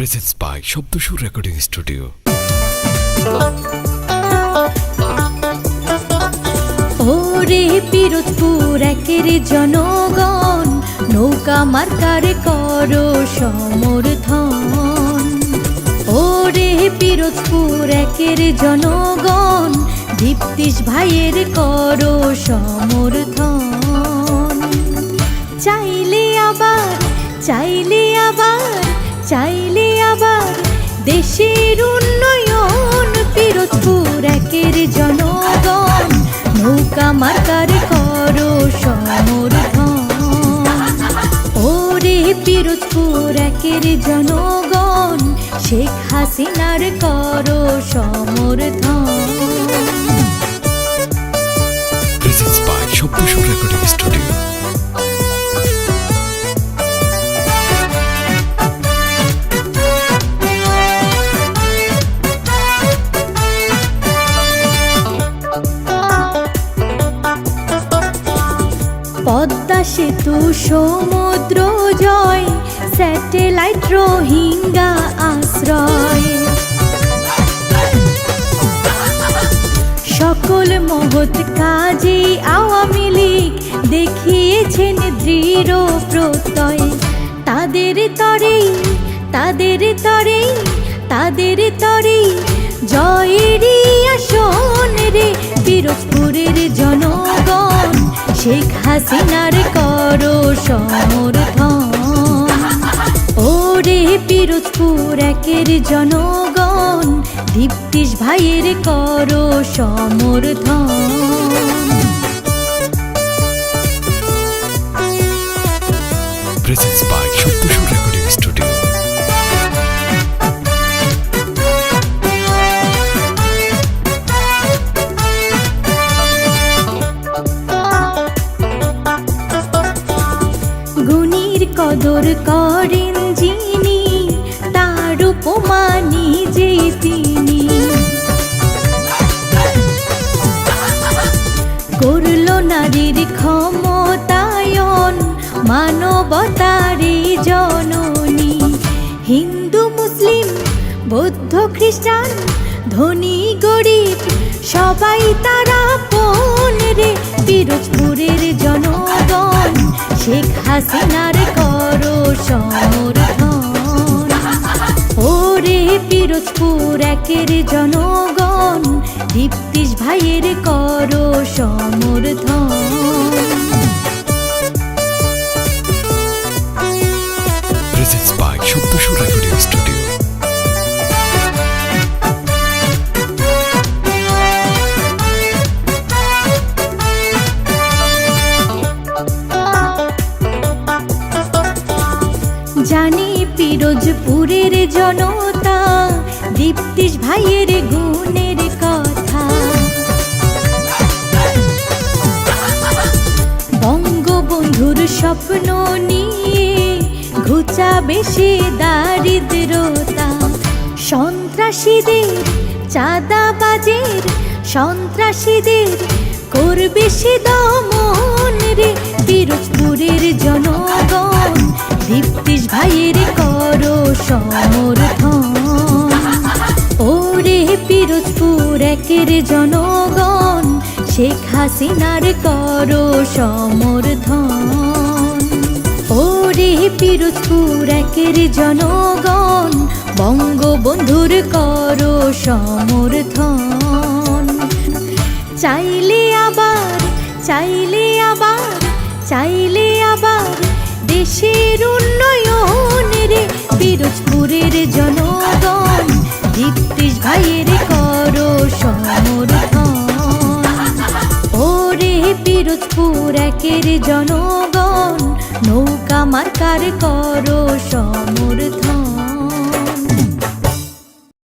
Presence by Shabdasur recording studio ওরে পিরোজপুর একের জনগণ, নৌকা মার্কার করো সমর্থন। ওরে পিরোজপুর একের জনগণ, দীপ্তিশ ভাইয়ের করো সমর্থন। চাইলে আবার চাইলে আবার, চাইলে আবার দেশের উন্নয়ন, পিরোজপুর একের জনগণ, নৌকা মার্কার করো সমর্থন। ওরে পিরোজপুর একের জনগণ, শেখ হাসিনার করো সমর্থন। পদ্মা সেতু, সমুদ্র জয়, স্যাটেলাইট রোহিঙ্গা আশ্রয়। সকল মহৎ কাজে আওয়ামী লীগ দেখিয়েছেন দৃঢ় প্রত্যয়। তাদের তরেই তাদের তরেই তাদের তরেই রে পিরোজপুরের জনগণ শেখ হাসিনার করো সমর্থন। ওরে পিরোজপুর একের জনগণ দীপ্তিশ ভাইয়ের করো সমর্থন। কদর করেন যিনি, তার উপমা নিজেই তিনি। করল নারীর ক্ষমতায়ন মানবতারে জননী। হিন্দু, মুসলিম, বৌদ্ধ, খ্রিস্টান, ধনী, গরিব, সবাই তারা পন রে? পিরোজপুরের জনগণ, শেখ হাসিনার সমর্থন ওরে পিরোজপুর একের জনগণ দীপ্তিশ ভাইয়ের করো সমর্থন প্রেজেন্স বাই পিরোজপুরের জনতা, দীপ্তিশ ভাইয়ের গুণের কথা। বঙ্গবন্ধুর স্বপ্ন নিয়ে ঘুচা বেশি দারিদ্রতা। সন্ত্রাসীদের চাঁদাবাজের, সন্ত্রাসীদের করবে সে দমন রে। পিরোজপুরের জনগণ সমর্থন। ওরে পিরোজপুর একের জনগণ, শেখ হাসিনার করো সমর্থন। ওরে পিরোজপুর একের জনগণ, বঙ্গবন্ধুর করো সমর্থন। চাইলে আবার চাইলে আবার চাইলে আবার দেশের উন্নয়ন পিরোজপুরের জনগণ দীপ্তিশ ভাইয়ের কর সমর্থন। ওরে পিরোজপুর একের জনগণ নৌকা মার্কার কর সমর্থন।